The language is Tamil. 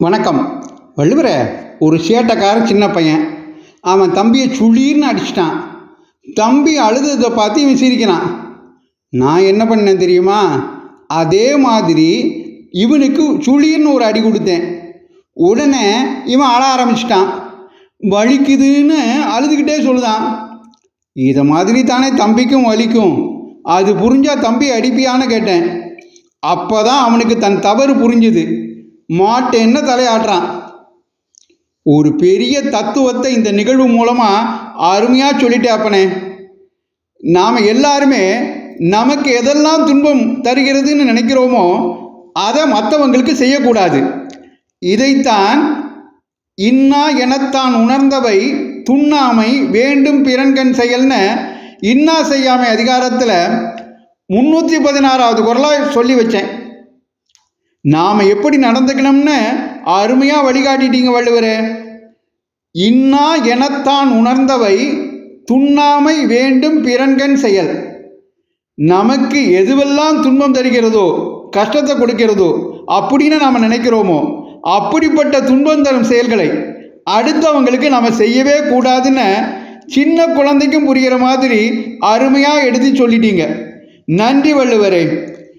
வணக்கம். வள்ளுவரே ஒரு சேட்டைக்காரன் சின்ன பையன். அவன் தம்பியை சுளீர்னு அடிச்சிட்டான். தம்பி அழுததை பார்த்து இவன் சிரிக்கிறான். நான் என்ன பண்ணேன் தெரியுமா? அதே மாதிரி இவனுக்கு சுளீர்னு ஒரு அடி கொடுத்தேன். உடனே இவன் அழ ஆரம்பிச்சிட்டான். வலிக்குதுன்னு அழுதுகிட்டே சொல்லுதான். இதை மாதிரி தானே தம்பிக்கும் வலிக்கும். அது புரிஞ்சால் தம்பி அடிப்பியான்னு கேட்டேன். அப்போ தான் அவனுக்கு தன் தவறு புரிஞ்சுது. மாட்டேன்னு தலையாட்டுறான். ஒரு பெரிய தத்துவத்தை இந்த நிகழ்வு மூலமாக அருமையாக சொல்லிட்டே அப்பனே. நாம் எல்லாருமே நமக்கு எதெல்லாம் துன்பம் தருகிறதுன்னு நினைக்கிறோமோ அதை மற்றவங்களுக்கு செய்யக்கூடாது. இதைத்தான் இன்னா எனத்தான் உணர்ந்தவை துண்ணாமை வேண்டும் பிறன்கண் செயல்னு இன்னா செய்யாமை அதிகாரத்தில் முந்நூற்றி பதினாறாவது குரலாக சொல்லி வச்சேன். நாம் எப்படி நடந்துக்கணும்னு அருமையாக வழிகாட்டிட்டீங்க வள்ளுவரே. இன்னா எனத்தான் உணர்ந்தவை துண்ணாமை வேண்டும் பிறன்கண் செயல். நமக்கு எதுவெல்லாம் துன்பம் தருகிறதோ கஷ்டத்தை கொடுக்கிறதோ அப்படின்னு நாம் நினைக்கிறோமோ அப்படிப்பட்ட துன்பம் தரும் செயல்களை அடுத்தவங்களுக்கு நம்ம செய்யவே கூடாதுன்னு சின்ன குழந்தைக்கும் புரிகிற மாதிரி அருமையாக எடுத்து சொல்லிட்டீங்க. நன்றி வள்ளுவரே.